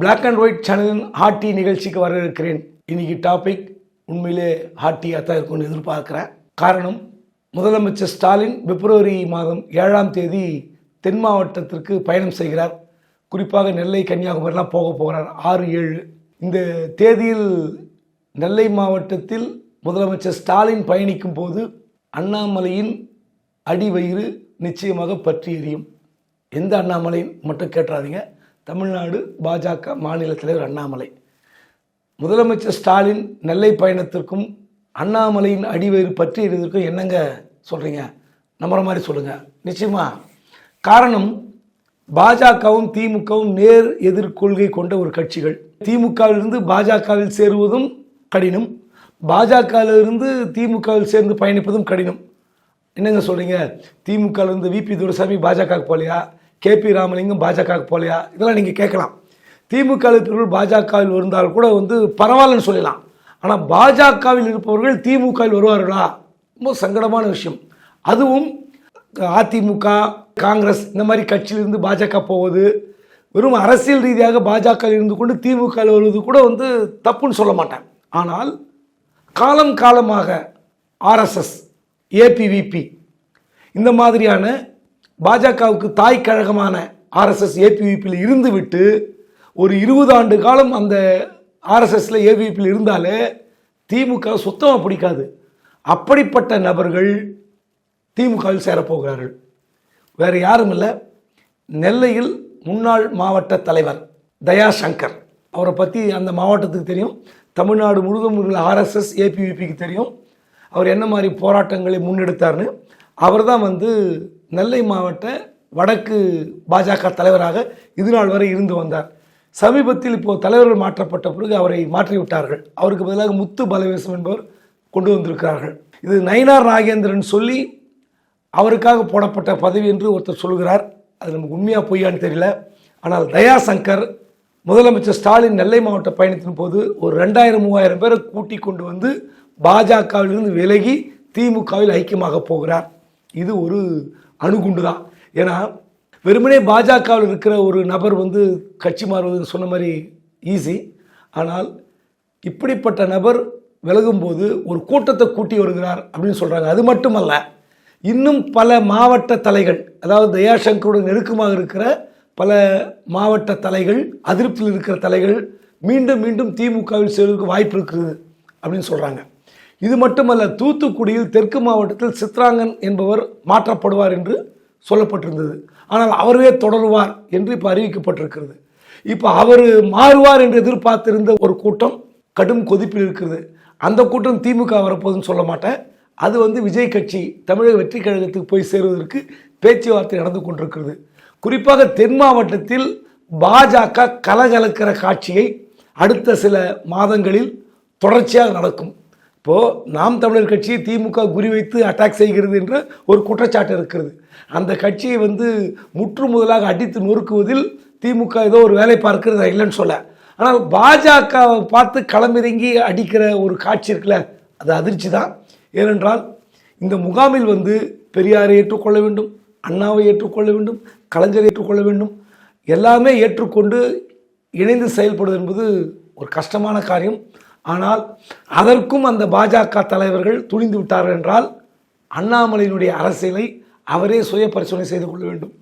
Black and white சேனலின் ஹாட்டி நிகழ்ச்சிக்கு வரவேற்கிறேன். இன்னைக்கு டாபிக் உண்மையிலே ஹாட்டியாக தான் இருக்கும்னு எதிர்பார்க்குறேன். காரணம் முதலமைச்சர் ஸ்டாலின் பிப்ரவரி மாதம் ஏழாம் தேதி தென் மாவட்டத்திற்கு பயணம் செய்கிறார். குறிப்பாக நெல்லை கன்னியாகுமரிலாம் போக போகிறார். ஆறு ஏழு. இந்த தேதியில் நெல்லை மாவட்டத்தில் முதலமைச்சர் ஸ்டாலின் பயணிக்கும் போது அண்ணாமலையின் அடிவயிறு நிச்சயமாக பற்றி எரியும். எந்த அண்ணாமலை மட்டும் கேட்டுறாதீங்க. தமிழ்நாடு பாஜக மாநில தலைவர் அண்ணாமலை. முதலமைச்சர் ஸ்டாலின் நெல்லை பயணத்திற்கும் அண்ணாமலையின் அடிவயிறு பற்றி இருந்திருக்கும் என்னங்க சொல்கிறீங்க நம்புற மாதிரி சொல்லுங்கள் நிச்சயமா. காரணம் பாஜகவும் திமுகவும் நேர் எதிர்கொள்கை கொண்ட ஒரு கட்சிகள். திமுகவிலிருந்து பாஜகவில் சேருவதும் கடினம். பாஜகவிலிருந்து திமுகவில் சேர்ந்து பயணிப்பதும் கடினம். என்னங்க சொல்கிறீங்க திமுகவிலிருந்து விபி துரைசாமி பாஜக போலையா கேபி ராமலிங்கம் பாஜகவுக்கு போலையா? இதெல்லாம் நீங்கள் கேட்கலாம். திமுக இருப்பவர்கள் பாஜகவில் இருந்தால் கூட வந்து பரவாயில்லன்னு சொல்லலாம். ஆனால் பாஜகவில் இருப்பவர்கள் திமுகவில் வருவார்களா? ரொம்ப சங்கடமான விஷயம். அதுவும் அதிமுக காங்கிரஸ் இந்த மாதிரி கட்சியிலிருந்து பாஜக போவது வெறும் அரசியல் ரீதியாக பாஜக இருந்து கொண்டு திமுக வருவது கூட வந்து தப்புன்னு சொல்ல மாட்டேன். ஆனால் காலம் காலமாக ஆர்எஸ்எஸ் ஏபிவிபி இந்த மாதிரியான பாஜகவுக்கு தாய் கழகமான ஆர்எஸ்எஸ் ஏபிவிபியில் இருந்துவிட்டு ஒரு இருபது ஆண்டு காலம் அந்த ஆர்எஸ்எஸ்ல ஏபிவிபியில் இருந்தாலே திமுக சுத்தமாக பிடிக்காது. அப்படிப்பட்ட நபர்கள் திமுகவில் சேரப்போகிறார்கள். வேறு யாரும் இல்லை. நெல்லையில் முன்னாள் மாவட்ட தலைவர் தயா சங்கர் அவரை பற்றி அந்த மாவட்டத்துக்கு தெரியும். தமிழ்நாடு முழுவதும் உள்ள ஆர்எஸ்எஸ் ஏபிவிபிக்கு தெரியும். அவர் என்ன மாதிரி போராட்டங்களை முன்னெடுத்தார்னு. அவர் தான் வந்து நெல்லை மாவட்ட வடக்கு பாஜக தலைவராக இதுநாள் வரை இருந்து வந்தார். சமீபத்தில் இப்போது தலைவர்கள் மாற்றப்பட்ட பிறகு அவரை மாற்றிவிட்டார்கள். அவருக்கு பதிலாக முத்து பலவேசம் என்பவர் கொண்டு வந்திருக்கிறார்கள். இது நயினார் நாகேந்திரன் சொல்லி அவருக்காக போடப்பட்ட பதவி என்று ஒருத்தர் சொல்கிறார். அது நமக்கு உண்மையாக பொய்யான்னு தெரியல. ஆனால் தயா சங்கர் முதலமைச்சர் ஸ்டாலின் நெல்லை மாவட்ட பயணத்தின் போது ஒரு ரெண்டாயிரம் மூவாயிரம் பேரை கூட்டி கொண்டு வந்து பாஜகவிலிருந்து விலகி திமுகவில் ஐக்கியமாக போகிறார். இது ஒரு அணுகுண்டு தான் ஏன்னா வெறுமனே பாஜகவில் இருக்கிற ஒரு நபர் வந்து கட்சி மாறுவது சொன்ன மாதிரி ஈஸி ஆனால் இப்படிப்பட்ட நபர் விலகும்போது ஒரு கூட்டத்தை கூட்டி வருகிறார் அப்படின்னு சொல்கிறாங்க அது மட்டுமல்ல இன்னும் பல மாவட்ட தலைகள் அதாவது தயாசங்கருடன் நெருக்கமாக இருக்கிற பல மாவட்ட தலைகள் அதிருப்தியில் இருக்கிற தலைகள் மீண்டும் மீண்டும் திமுகவில் சேர்வதற்கு வாய்ப்பு இருக்குது அப்படின்னு சொல்கிறாங்க இது மட்டுமல்ல தூத்துக்குடியில் தெற்கு மாவட்டத்தில் சித்ராங்கன் என்பவர் மாற்றப்படுவார் என்று சொல்லப்பட்டிருந்தது. ஆனால் அவரே தொடருவார் என்று இப்போ அறிவிக்கப்பட்டிருக்கிறது. இப்போ அவர் மாறுவார் என்று எதிர்பார்த்திருந்த ஒரு கூட்டம் கடும் கொதிப்பில் இருக்கிறது. அந்த கூட்டம் திமுக வரப்போகுதுன்னு சொல்ல மாட்டேன். அது வந்து விஜய் கட்சி தமிழக வெற்றி கழகத்துக்கு போய் சேருவதற்கு பேச்சுவார்த்தை நடந்து கொண்டிருக்கிறது. குறிப்பாக தென் மாவட்டத்தில் பாஜக கலகலக்கிற காட்சியை அடுத்த சில மாதங்களில் தொடர்ச்சியாக நடக்கும். இப்போது நாம் தமிழர் கட்சியை திமுக குறிவைத்து அட்டாக் செய்கிறது என்ற ஒரு குற்றச்சாட்டு இருக்கிறது. அந்த கட்சியை வந்து முற்று முதலாக அடித்து நொறுக்குவதில் திமுக ஏதோ ஒரு வேலை பார்க்கிறது இல்லைன்னு சொல்ல. ஆனால் பாஜகவை பார்த்து களமிறங்கி அடிக்கிற ஒரு காட்சி இருக்குல்ல அது அதிர்ச்சி தான் ஏனென்றால் இந்த முகாமில் வந்து பெரியாரை ஏற்றுக்கொள்ள வேண்டும் அண்ணாவை ஏற்றுக்கொள்ள வேண்டும் கலைஞரை ஏற்றுக்கொள்ள வேண்டும். எல்லாமே ஏற்றுக்கொண்டு இணைந்து செயல்படுவது என்பது ஒரு கஷ்டமான காரியம். ஆனால் அதற்கும் அந்த பாஜக தலைவர்கள் துணிந்து விட்டார்கள் என்றால் அண்ணாமலையினுடைய அரசியலை அவரே சுய பரிசோதனை செய்து கொள்ள வேண்டும்.